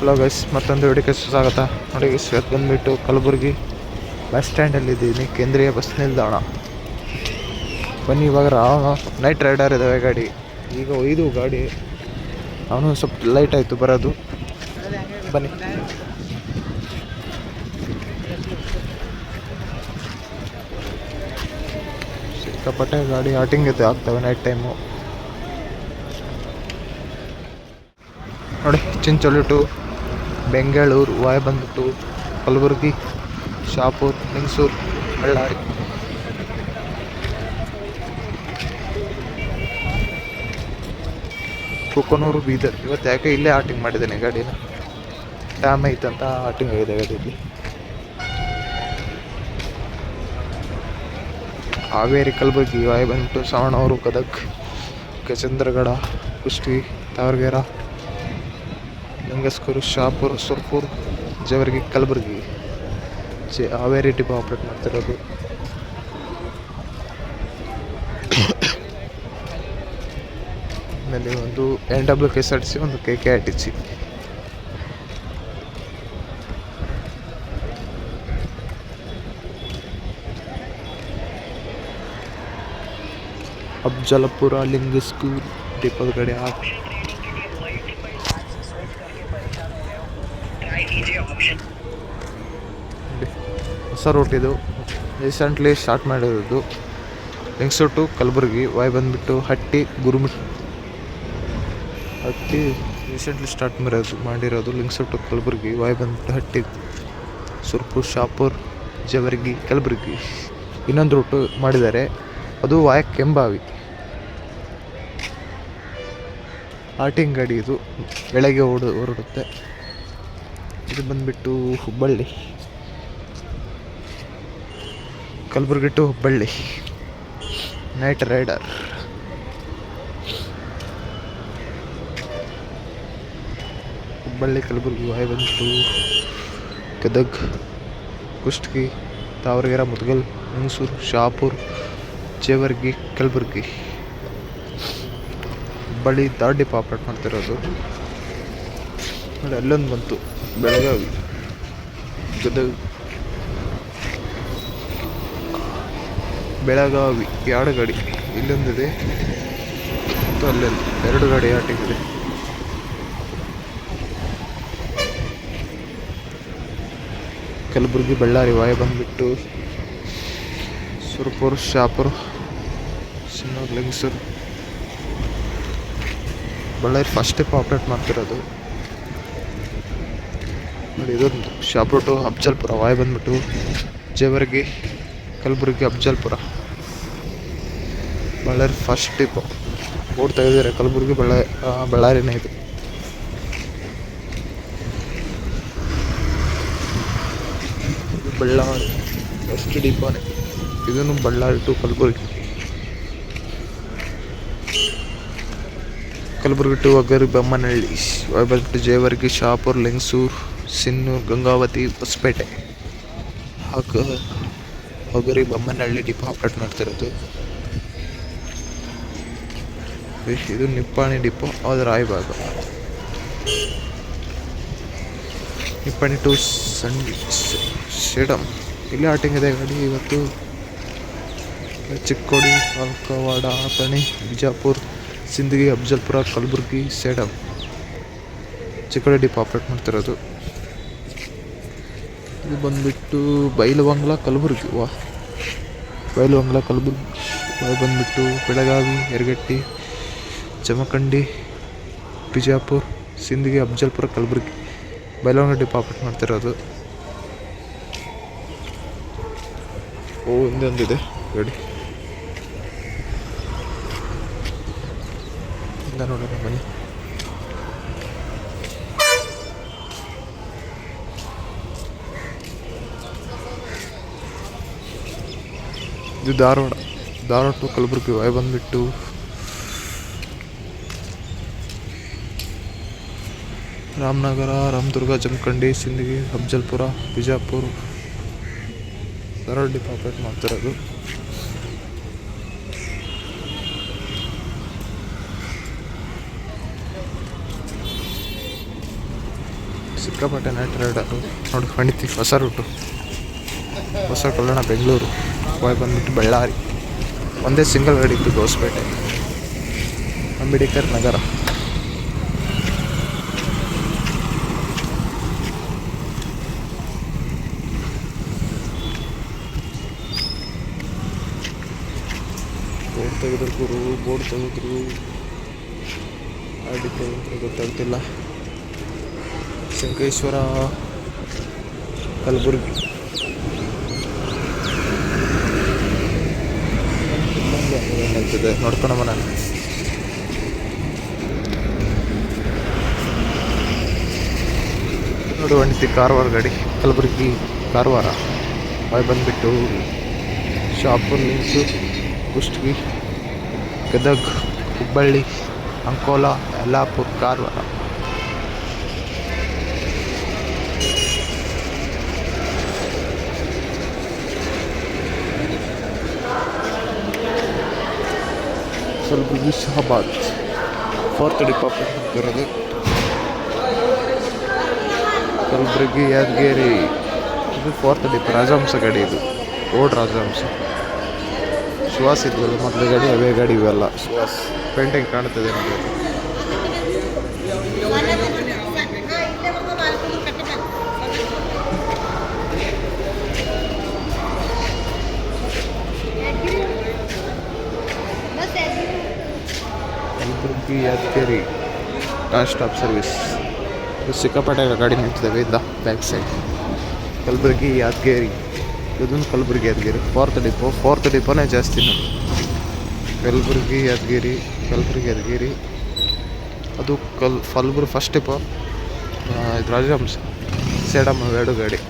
Hello guys ಮತ್ತೊಂದು ವಿಡಿಯೋಕ್ಕೆ ಸ್ವಾಗತ ನೋಡಿ ಗೈಸ್ ಇವತ್ತು ಬಂದುಬಿಟ್ಟು ಕಲಬುರಗಿ ಬಸ್ ಸ್ಟ್ಯಾಂಡಲ್ಲಿದ್ದೀನಿ ಕೇಂದ್ರೀಯ ಬಸ್ ನಿಲ್ದಾಣ. ಬನ್ನಿ, ಇವಾಗ ರಾಮ ನೈಟ್ ರೈಡರ್ ಇದ್ದಾವೆ ಗಾಡಿ. ಈಗ ಒಯ್ದು ಗಾಡಿ. ಅವನು ಸ್ವಲ್ಪ ಲೈಟ್ ಆಯಿತು, ಬರೋದು. ಬನ್ನಿ. ಸಿಕ್ಕಾಪಟ್ಟೆ ಗಾಡಿ ಆಟಿಂಗ್ ಇದೆ ಆಗ್ತವೆ ನೈಟ್ ಟೈಮು ನೋಡಿ ಚಿಂಚೋಳಿ ಬೆಂಗಳೂರು ಬಂದ್ಬಿಟ್ಟು ಕಲಬುರಗಿ, ಶಾಪುರ್, ಮೈಸೂರು, ಬಳ್ಳಾರಿ. ಕುಕ್ಕನೂರು ಬೀದರ್. ಇವತ್ತು ಯಾಕೆ ಇಲ್ಲೇ ಆಟಿಂಗ್ ಮಾಡಿದ್ದೇನೆ ಗಾಡಿನ ಡ್ಯಾಮ್ ಐತಂತ ಆಟಿಂಗ್ ಆಗಿದೆ ಗಾಡಿಯಲ್ಲಿ. ಹಾವೇರಿ, ಕಲಬುರಗಿ ಬಂದ್ಬಿಟ್ಟು ಸವಣೂರು ಗದಗ್ ಗಜೇಂದ್ರಗಡ ಕುಷ್ಟಗಿ ತಾವರಗೆರ ಲಿಂಗಸ್ಕೂರು ಶಾಪುರ್, ಸುರ್ಪುರ್, ಜೇವರ್ಗಿ, ಕಲಬುರಗಿ, ಜೆ ಹಾವೇರಿ ಡಿಪೋ ಆಪ್ರೇಟ್ ಮಾಡ್ತಿರೋದು. ಆಮೇಲೆ ಒಂದು N W K S R C, ಒಂದು K K R T C. Afzalpur Lingasugur ಡಿಪೋದ ಕಡೆ ಹಾಕಿ ಹೊಸ ರೂಟ್ ಇದು ರೀಸೆಂಟ್ಲಿ ಸ್ಟಾರ್ಟ್ ಮಾಡಿರೋದು ಲಿಂಗ್ಸೂರ್ ಟು ಕಲಬುರಗಿ ವಾಯ್ ಬಂದುಬಿಟ್ಟು ಹಟ್ಟಿ ಗುರುಮಿಟ್ ಹಟ್ಟಿ ರೀಸೆಂಟ್ಲಿ ಸ್ಟಾರ್ಟ್ ಮಾಡಿರೋದು ಮಾಡಿರೋದು ಲಿಂಗ್ಸೂರ್ ಟು ಕಲಬುರಗಿ ವಾಯ್ ಬಂದ್ಬಿಟ್ಟು ಹಟ್ಟಿ ಸುರ್ಪುರ್ ಶಾಪುರ್, ಜವರ್ಗಿ ಕಲಬುರಗಿ ಇನ್ನೊಂದು ರೂಟು ಮಾಡಿದ್ದಾರೆ. ಅದು ವಾಯ್ ಕೆಂಬಾವಿ. ಆಟಿಂಗ್ ಗಾಡಿ ಇದು. ಬೆಳಗ್ಗೆ ಓಡ ಹೊರಡುತ್ತೆ. ಇದು ಬಂದುಬಿಟ್ಟು Hubballi. Kalaburagi to Hubballi. Night rider Hubballi, Kalaburgi via ಬಂತು ಗದಗ್, ಕುಷ್ಟಗಿ ತಾವರಗೆರೆ ಮುದ್ಗಲ್, ಮೈಸೂರು, ಶಾಪುರ್, ಜೇವರ್ಗಿ, ಕಲಬುರ್ಗಿ. ಹುಬ್ಬಳ್ಳಿ ದಾಡಿ ಆಪ್ರೇಟ್ ಮಾಡ್ತಿರೋದು. ಅಲ್ಲೊಂದು ಬಂತು. ಬೆಳಗಾವಿ, ಗದಗ್. ಬೆಳಗಾವಿ, ಎರಡು ಗಾಡಿ. ಇಲ್ಲೊಂದಿದೆ, ಮತ್ತು ಅಲ್ಲೊಂದು, ಎರಡು ಗಾಡಿ ಆಟಿಗಿದೆ ಕಲಬುರಗಿ, ಬಳ್ಳಾರಿ ವಾಯ ಬಂದುಬಿಟ್ಟು Surapura, Shapur Sinnur Lingasugur. Ballari first step operate ಮಾಡ್ತಿರೋದು. ನೋಡಿ, ಇದೊಂದು ಶಾಪುರ್ ಟು ಅಬ್ಜಲ್ಪುರ ವಾಯು ಬಂದ್ಬಿಟ್ಟು Jevargi. Kalaburagi Afzalpur. Ballari first depot board ತೆಗೆದಿದ್ದಾರೆ ಕಲಬುರಗಿ ಬಳ್ಳಾರಿ ಬಳ್ಳಾರಿನೇ ಇದು. ಬಳ್ಳಾರಿ ಫಸ್ಟ್ ಡಿಪೋನೆ ಇದನ್ನು ಬಳ್ಳಾರಿ ಟು ಕಲಬುರಗಿ. ಕಲಬುರಗಿ ಟು ಒಗರಿ ಬೊಮ್ಮನಹಳ್ಳಿ ವೈಬಲ್ ಟು ಜೇವರ್ಗಿ ಶಾಪುರ್, ಲಿಂಗಸೂರು, ಸಿನ್ನೂರು, ಗಂಗಾವತಿ, ಹೊಸಪೇಟೆ. ಹಾಗೆ ಹೊಗರಿ ಬೊಮ್ಮನಹಳ್ಳಿ ಡಿಪೋ ಆಪ್ರೇಟ್ ಮಾಡ್ತಿರೋದು ಇದು ನಿಪ್ಪಾಣಿ ಡಿಪೋ, ಅದು ರಾಯಬಾಗ. ನಿಪ್ಪಾಣಿ ಟು ಸಂಡಿ ಸೇಡಂ. ಇಲ್ಲಿ ಆಟಿಂಗ್ ಇದೆ ಗಾಡಿ. ಇವತ್ತು ಚಿಕ್ಕೋಡಿ ಕಾಲ್ಕವಾಡ ಅಥಣಿ, ಬಿಜಾಪುರ್, ಸಿಂದಗಿ, ಅಫ್ಜಲ್ಪುರ, ಕಲಬುರ್ಗಿ ಸೇಡಮ್ ಚಿಕ್ಕೋಡಿ ಡಿಪೋ ಆಪ್ರೇಟ್ ಮಾಡ್ತಿರೋದು ಇದು ಬಂದುಬಿಟ್ಟು ಬೈಲವಂಗ್ಲ ಕಲಬುರಗಿ. ವಾ. ಬೈಲವಂಗ್ಲ ಕಲಬುರ್ಗಿ. ಬಂದುಬಿಟ್ಟು ಬೆಳಗಾವಿ, ಯರಗಟ್ಟಿ, ಜಮಖಂಡಿ, ಬಿಜಾಪುರ, ಸಿಂದಗಿ, ಅಫ್ಜಲ್ಪುರ ಕಲಬುರ್ಗಿ. ಬೈಲವಂಗ್ಲ ಡಿಪಾರ್ಟ್ಮೆಂಟ್ ಮಾಡ್ತಿರೋದು. ಓ ಇನ್ನೊಂದಿದೆ ಗಾಡಿ ಇಂದ ನೋಡೋಣ, ಬನ್ನಿ. ಇದು ಧಾರವಾಡ. ಧಾರವಾಡ ಟು ಕಲಬುರಗಿ ವೈ ಬಂದುಬಿಟ್ಟು. ರಾಮನಗರ, ರಾಮದುರ್ಗ, ಜಮಖಂಡಿ, ಸಿಂದಗಿ, ಅಫ್ಜಲ್ಪುರ, ಬಿಜಾಪುರ. ಧಾರವಾಡ ಡಿಪಾರ್ಟ್ಮೆಂಟ್ ಮಾಡ್ತಿರೋದು. ಸಿಕ್ಕಾಪಟ್ಟೆ ನೈಟ್ ರೈಡರು ನೋಡಿ ಖಂಡಿತ ಹೊಸ ರೂಟು ಹೊಸ ಕಲ್ಯಾಣ ಬೆಂಗಳೂರು. ಬಾಯ್ ಬಂದ್ಬಿಟ್ಟು ಬಳ್ಳಾರಿ. ಒಂದೇ ಸಿಂಗಲ್ ರೋಡ್ ಇತ್ತು ದೋಸಪೇಟೆ ಅಂಬೇಡ್ಕರ್ ನಗರ. ಬೋರ್ಡ್ ತೆಗೆದ್ರು ಗುರು, ಬೋರ್ಡ್ ತೆಗೆದ್ರು. ಗಾಡಿ ತೆಗೆದ್ರು, ಗೊತ್ತಾಗ್ತಿಲ್ಲ. ಶಂಕೇಶ್ವರ, ಕಲಬುರ್ಗಿ. ಏನಾಗ್ತದೆ? ನೋಡ್ಕೊಂಡು ನಾನು ನೋಡು ಒಂಟಿ ಕಾರವಾರ ಗಾಡಿ. ಕಲಬುರಗಿ ಕಾರವಾರ. ಬಾಯ್ ಬಂದುಬಿಟ್ಟು Shapur links Kushtagi, Gadag, Hubballi, Ankola, Yellapura, Karwar. Kalaburgi Shahabad fourth department ಬರೋದು. ಕಲಬುರಗಿ, ಯಾದಗಿರಿ. ಇದು ಫೋರ್ತ್ ಡಿಪ್ ರಾಜಹಂಸ ಗಾಡಿ ಇದು. ಓಡ್ ರಾಜಹಂಸ. ಸುಹಾಸ್ ಇದ್ವಲ್ಲ ಮೊದಲ ಗಾಡಿ, ಅವೇ ಗಾಡಿ ಇವೆಲ್ಲ. ಸುಹಾಸ್ ಪೇಂಟಿಂಗ್ ಕಾಣ್ತದೆ ನೋಡಿ Kalaburgi Yadgir car stop service. ಇದು ಸಿಕ್ಕಾಪಟ್ಟೆ ಗಾಡಿ ನಿಂತಿದ್ದಾವೆ ಇದ್ದ ಬ್ಯಾಕ್ ಸೈಡ್ ಕಲಬುರ್ಗಿ ಯಾದಗಿರಿ. ಇದೊಂದು Kalaburgi Yadgir. Fourth depot fourth ಡಿಪೋನೇ ಜಾಸ್ತಿ ನೋಡಿ ಕಲಬುರ್ಗಿ ಯಾದಗಿರಿ ಕಲಬುರ್ಗಿ ಯಾದಗಿರಿ. ಅದು ಕಲ್ ಕಲಬುರ್ಗಿ ಫಸ್ಟ್ ಡಿಪೋ ಇದು ರಾಜಹಂಸ ಸೇಡಮ್ಮ ಎರಡು ಗಾಡಿ.